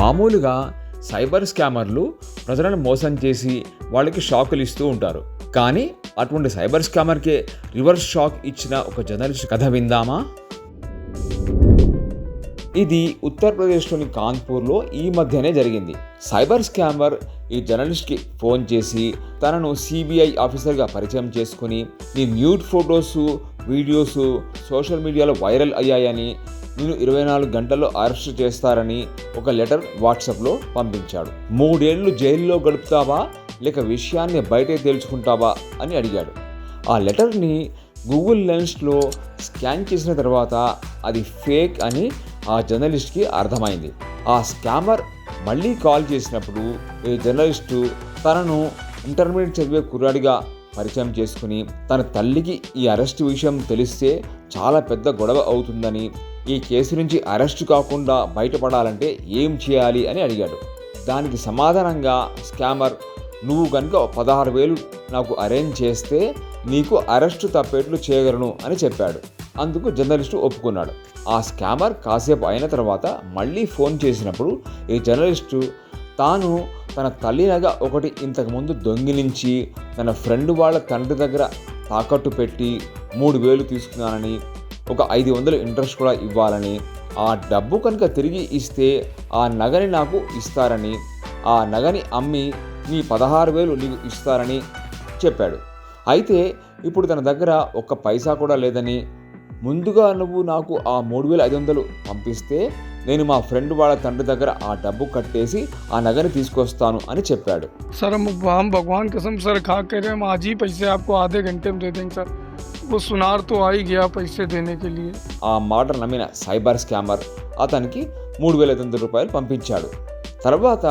మామూలుగా సైబర్ స్కామర్లు ప్రజలను మోసం చేసి వాళ్ళకి షాకులు ఇస్తూ ఉంటారు. కానీ అటువంటి సైబర్ స్కామర్కే రివర్స్ షాక్ ఇచ్చిన ఒక జర్నలిస్ట్ కథ విందామా? ఇది ఉత్తరప్రదేశ్లోని కాన్పూర్లో ఈ మధ్యనే జరిగింది. సైబర్ స్కామర్ ఈ జర్నలిస్ట్కి ఫోన్ చేసి తనను సిబిఐ ఆఫీసర్గా పరిచయం చేసుకుని నీ న్యూడ్ ఫొటోస్ వీడియోస్ సోషల్ మీడియాలో వైరల్ అయ్యాయని నేను ఇరవై నాలుగు గంటల్లో అరెస్ట్ చేస్తారని ఒక లెటర్ వాట్సాప్లో పంపించాడు. మూడేళ్ళు జైల్లో గడుపుతావా? లేక విషయాన్ని బయటే తేల్చుకుంటావా? అని అడిగాడు. ఆ లెటర్ని గూగుల్ లెన్స్లో స్కాన్ చేసిన తర్వాత అది ఫేక్ అని ఆ జర్నలిస్ట్కి అర్థమైంది. ఆ స్కామర్ మళ్ళీ కాల్ చేసినప్పుడు ఈ జర్నలిస్టు తనను ఇంటర్మీడియట్ చదివే కుర్రాడిగా పరిచయం చేసుకుని తన తల్లికి ఈ అరెస్ట్ విషయం తెలిస్తే చాలా పెద్ద గొడవ అవుతుందని ఈ కేసు నుంచి అరెస్ట్ కాకుండా బయటపడాలంటే ఏం చేయాలి అని అడిగాడు. దానికి సమాధానంగా స్కామర్ నువ్వు కనుక పదహారు వేలు నాకు అరేంజ్ చేస్తే నీకు అరెస్టు తప్పేట్లు చేయగలను అని చెప్పాడు. అందుకు జర్నలిస్టు ఒప్పుకున్నాడు. ఆ స్కామర్ కాసేపు అయిన తర్వాత మళ్ళీ ఫోన్ చేసినప్పుడు ఈ జర్నలిస్టు తాను తన తల్లినగా ఒకటి ఇంతకుముందు దొంగిలించి తన ఫ్రెండ్ వాళ్ళ తండ్రి దగ్గర తాకట్టు పెట్టి మూడు వేలు తీసుకున్నానని ఒక ఐదు వందలు ఇంట్రెస్ట్ కూడా ఇవ్వాలని. ఆ డబ్బు కనుక తిరిగి ఇస్తే ఆ నగని నాకు ఇస్తారని. ఆ నగని అమ్మి నీ పదహారు వేలు నీకు ఇస్తారని చెప్పాడు. అయితే ఇప్పుడు తన దగ్గర ఒక్క పైసా కూడా లేదని. ముందుగా నువ్వు నాకు ఆ మూడు వేల ఐదు వందలు పంపిస్తే నేను మా ఫ్రెండ్ వాళ్ళ తండ్రి దగ్గర ఆ డబ్బు కట్టేసి ఆ నగని తీసుకొస్తాను అని చెప్పాడు. సార్ భగవాన్ కసం సార్ ఖా మా అజీ పైసే ఆపు ఆధే గంటే సార్. ఓ సునార్తో ఆయి గయా పైసే దేనే కే లియే ఆ మోడర్ నమ్మిన సైబర్ స్కామర్ అతనికి మూడు వేల ఐదు వందల రూపాయలు పంపించాడు. తర్వాత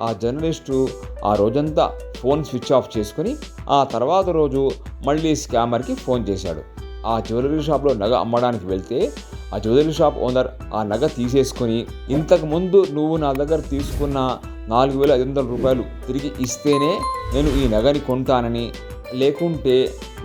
ఆ జర్నలిస్టు ఆ రోజంతా ఫోన్ స్విచ్ ఆఫ్ చేసుకుని ఆ తర్వాత రోజు మళ్ళీ స్కామర్కి ఫోన్ చేశాడు. ఆ జ్యువెలరీ షాప్లో నగ అమ్మడానికి వెళ్తే ఆ జ్యువెలరీ షాప్ ఓనర్ ఆ నగ తీసేసుకొని ఇంతకుముందు నువ్వు నా దగ్గర తీసుకున్న నాలుగు వేల ఐదు వందల రూపాయలు తిరిగి ఇస్తేనే నేను ఈ నగని కొంటానని లేకుంటే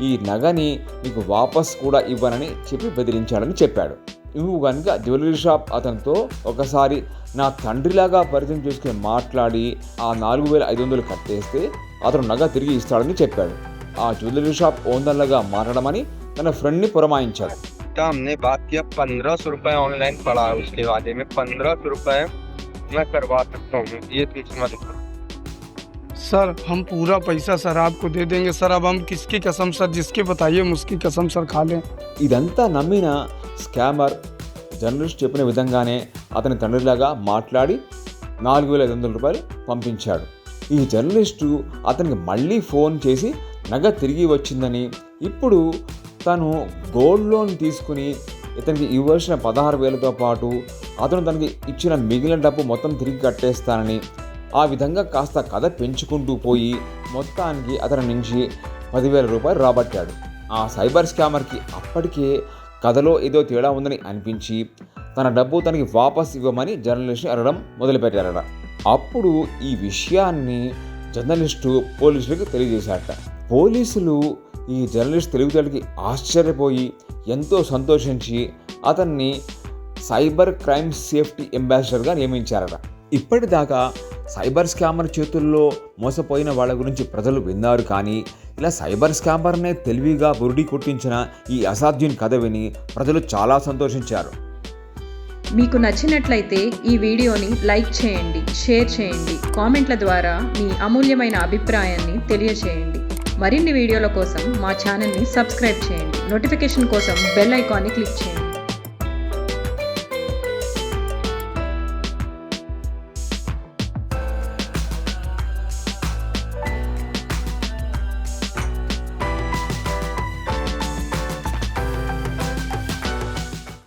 ఈ నగని నీకు వాపస్ కూడా ఇవ్వనని చెప్పి బెదిరించాడని చెప్పాడు నువ్వు కనుక జ్యువెలరీ షాప్ అతనితో ఒకసారి నా తండ్రిలాగా పరిచయం చేసుకుని మాట్లాడి ఆ నాలుగు వేల ఐదు వందలు కట్టేస్తే అతను నగ తిరిగి ఇస్తాడని చెప్పాడు ఆ జ్యువెలరీ షాప్ ఓనర్లుగా మారడమని తన ఫ్రెండ్ని పురమాయించాడు का हमने बात किया पंद्रह सौ रुपए ऑनलाइन पड़ा है उसके वादे में पंद्रह सौ रुपए मैं करवा सकता हूँ ये चीज मत करो। सर हम पूरा पैसा सर आपको दे देंगे सर अब हम किसकी कसम सर जिसके बताइए हम उसकी कसम सर खा लें ఇదంతా నమ్మిన స్కామర్ జర్నలిస్ట్ చెప్పిన విధంగానే అతని తండ్రిలాగా మాట్లాడి నాలుగు వేల ఐదు వందల రూపాయలు పంపించాడు ఈ జర్నలిస్టు అతనికి మళ్ళీ ఫోన్ చేసి నగ తిరిగి వచ్చిందని ఇప్పుడు తను గోల్డ్ లోన్ తీసుకుని ఇతనికి ఇవ్వాల్సిన పదహారు వేలతో పాటు అతను తనకి ఇచ్చిన మిగిలిన డబ్బు మొత్తం తిరిగి కట్టేస్తానని ఆ విధంగా కాస్త కథ పెంచుకుంటూ పోయి మొత్తానికి అతని నుంచి పదివేల రూపాయలు రాబట్టాడు. ఆ సైబర్ స్కామర్కి అప్పటికే కథలో ఏదో తేడా ఉందని అనిపించి తన డబ్బు తనకి వాపస్ ఇవ్వమని జర్నలిస్ట్ని అడగడం మొదలుపెట్టారట. అప్పుడు ఈ విషయాన్ని జర్నలిస్టు పోలీసులకు తెలియజేశారట. పోలీసులు ఈ జర్నలిస్ట్ తెలివితేటకి ఆశ్చర్యపోయి ఎంతో సంతోషించి అతన్ని సైబర్ క్రైమ్ సేఫ్టీ అంబాసిడర్గా నియమించారట. ఇప్పటిదాకా సైబర్ స్కామర్ చేతుల్లో మోసపోయిన వాళ్ళ గురించి ప్రజలు విన్నారు కానీ ఇలా సైబర్ స్కామర్నే తెలివిగా బురుడి కొట్టించిన ఈ అసాధ్యుని కథ విని ప్రజలు చాలా సంతోషించారు. మీకు నచ్చినట్లయితే ఈ వీడియోని లైక్ చేయండి షేర్ చేయండి కామెంట్ల ద్వారా మీ అమూల్యమైన అభిప్రాయాన్ని తెలియచేయండి మరిన్ని వీడియోల కోసం మా ఛానల్ని సబ్స్క్రైబ్ చేయండి. నోటిఫికేషన్ కోసం బెల్ ఐకాన్ని క్లిక్ చేయండి.